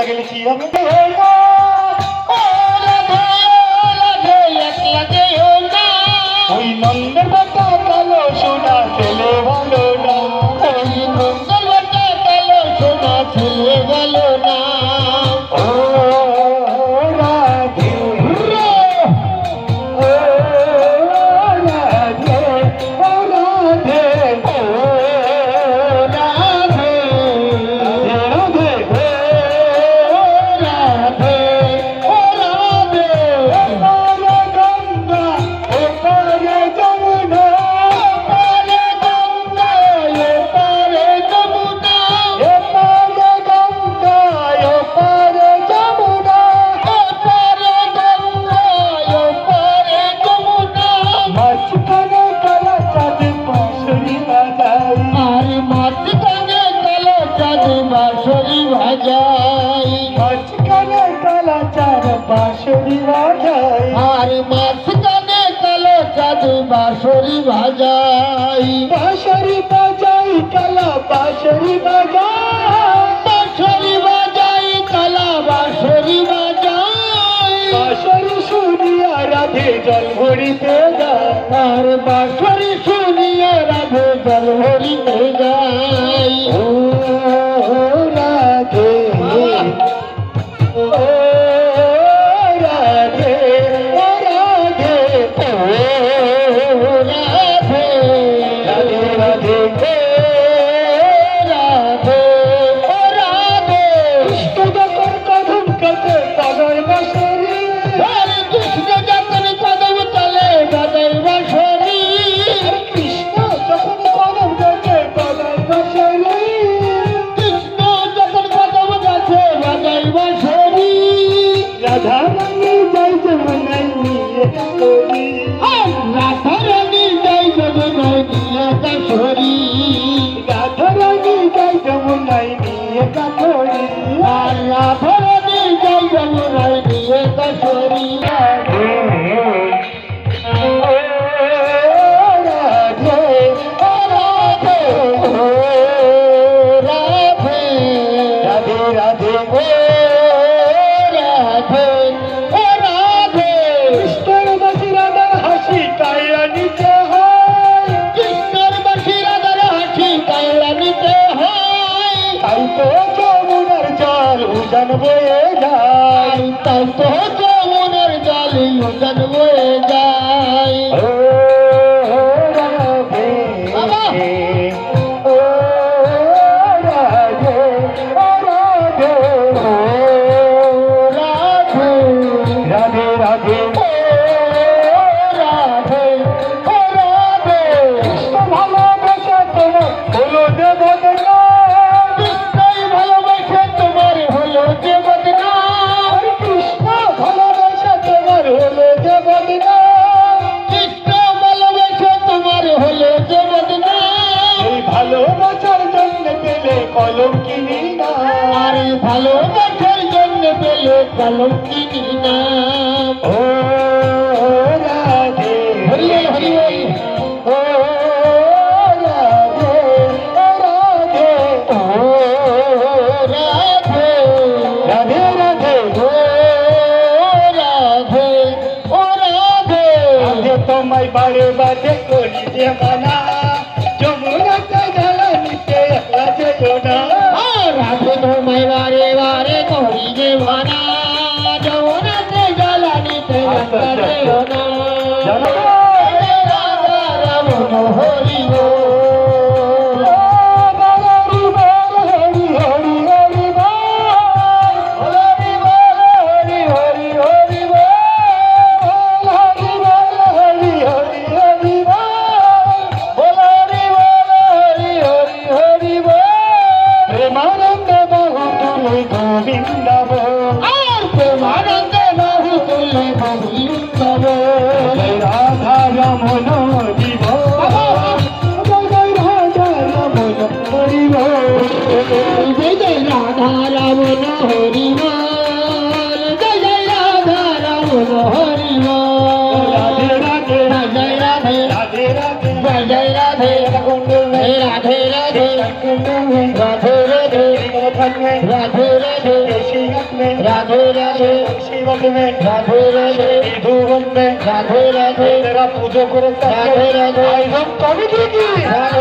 লাগে কি হবে ওই নন্দের বাটা কালো সোনা ছেলে ভালো না। ওই নন্দের বাটা ছেলে মাঝখানে কালো চাঁদ বাঁশরি ভাজাই মাঝখানে কালো চাঁদ বাঁশরি ভাজাই আর মাঝখানে কালো চাঁদ বাঁশরি ভাজাই বাঁশরি বাজাই কালো বাঁশরি বাজাই। বাঁশরি বাজাই কালো বাঁশরি বাজাই। বাঁশরি শুনিয়া রাধে জল ভরিতে দা আর রাধা রানী জয় যমুনাই নিয়ে করি রাধা রানী জয় যমুনাই নিয়ে কাশরি রাধা রানী জয় যমুনাই নিয়ে কাশরি তো মনের জালি জানব কালম কিনি না ও রাধে হরি হরি হরি ও রাধে ও রাধে ও রাধে। রাধে রাধে ও রাধে ও রাধে আজ তোমায় বারে বারে করি যে মানা রাধা রাম হো রাধে রাধে राधे राधे राधे राधे ধুবন মে রাধে। রাধে রাধে। পুজো করে রাধে রাধে। আইজম কবি কি